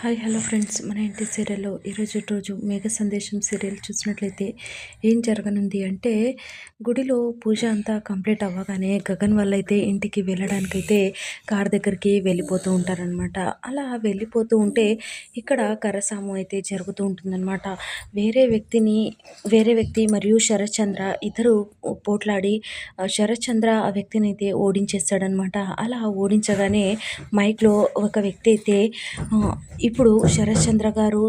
Hi hello friends. మన ఇంటి సీరియల్లో ఈరోజు రోజు మేఘ సందేశం సీరియల్ చూసినట్లయితే ఏం జరగనుంది అంటే గుడిలో పూజ అంతా కంప్లీట్ అవ్వగానే గగన్ వాళ్ళైతే ఇంటికి వెళ్ళడానికైతే కార్ దగ్గరికి వెళ్ళిపోతూ ఉంటారనమాట అలా వెళ్ళిపోతూ ఉంటే ఇక్కడ కరసాము అయితే జరుగుతూ ఉంటుందన్నమాట. వేరే వ్యక్తిని వేరే వ్యక్తి మరియు శరత్చంద్ర ఇద్దరు పోట్లాడి శరత్చంద్ర ఆ వ్యక్తిని అయితే ఓడించేస్తాడనమాట అలా ఓడించగానే మైక్లో ఒక వ్యక్తి అయితే ఇప్పుడు శరత్చంద్ర గారు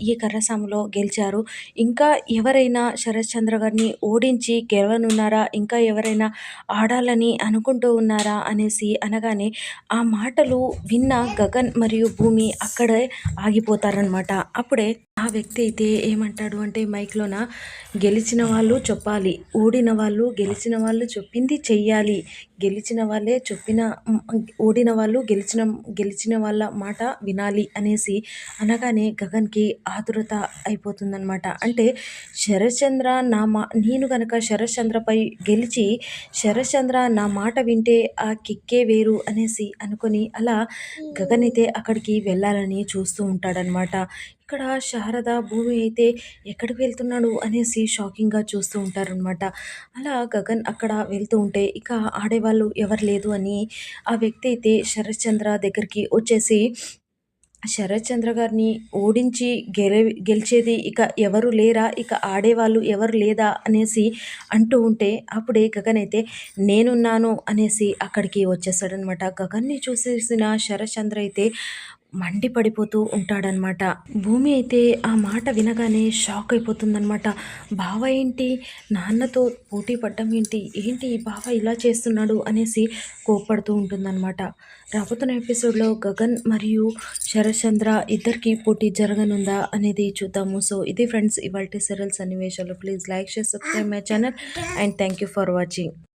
ఈ కర్రసాములో గెలిచారు. ఇంకా ఎవరైనా శరత్చంద్ర గారిని ఓడించి గెలవనున్నారా? ఇంకా ఎవరైనా ఆడాలని అనుకుంటూ ఉన్నారా అనేసి అనగానే ఆ మాటలు విన్న గగన్ మరియు భూమి అక్కడే ఆగిపోతారనమాట అప్పుడే ఆ వ్యక్తి అయితే ఏమంటాడు అంటే మైక్లోన గెలిచిన వాళ్ళు చెప్పాలి. ఓడిన వాళ్ళు గెలిచిన వాళ్ళు చెప్పింది చెయ్యాలి. గెలిచిన వాళ్ళే చెప్పిన ఓడిన వాళ్ళు గెలిచిన గెలిచిన వాళ్ళ మాట వినాలి అనేసి అనగానే గగన్కి ఆతురత అయిపోతుందనమాట అంటే శరశ్చంద్ర నా మా నేను కనుక శరశ్చంద్రపై గెలిచి శరశ్చంద్ర నా మాట వింటే ఆ కిక్కే వేరు అనేసి అనుకొని అలా గగన్ అయితే అక్కడికి వెళ్ళాలని చూస్తూ ఉంటాడనమాట ఇక్కడ శారద భూమి అయితే ఎక్కడికి వెళ్తున్నాడు అనేసి షాకింగ్గా చూస్తూ ఉంటారనమాట అలా గగన్ అక్కడ వెళ్తూ ఉంటే ఇక ఆడేవాళ్ళు ఎవరు లేదు అని ఆ వ్యక్తి అయితే శరత్చంద్ర దగ్గరికి వచ్చేసి శరత్చంద్ర గారిని ఓడించి గెలి గెలిచేది ఇక ఎవరు లేరా? ఇక ఆడేవాళ్ళు ఎవరు లేదా? అనేసి అంటూ ఉంటే అప్పుడే గగన్ అయితే నేనున్నాను అనేసి అక్కడికి వచ్చేసాడనమాట గగన్ని చూసేసిన శరత్చంద్ర అయితే మండిపడిపోతూ ఉంటాడనమాట భూమి అయితే ఆ మాట వినగానే షాక్ అయిపోతుందనమాట బావ ఏంటి? నాన్నతో పోటీ పడ్డం ఏంటి? ఏంటి బావ ఇలా చేస్తున్నాడు? అనేసి కోప్పడుతూ ఉంటుందన్నమాట. రాబోతున్న ఎపిసోడ్లో గగన్ మరియు శరశ్చంద్ర ఇద్దరికి పోటీ జరగనుందా అనేది చూద్దాము. సో ఇది ఫ్రెండ్స్ ఇవాళ సీరియల్ సన్నివేశాలు. Please like share subscribe my channel and thank you for watching.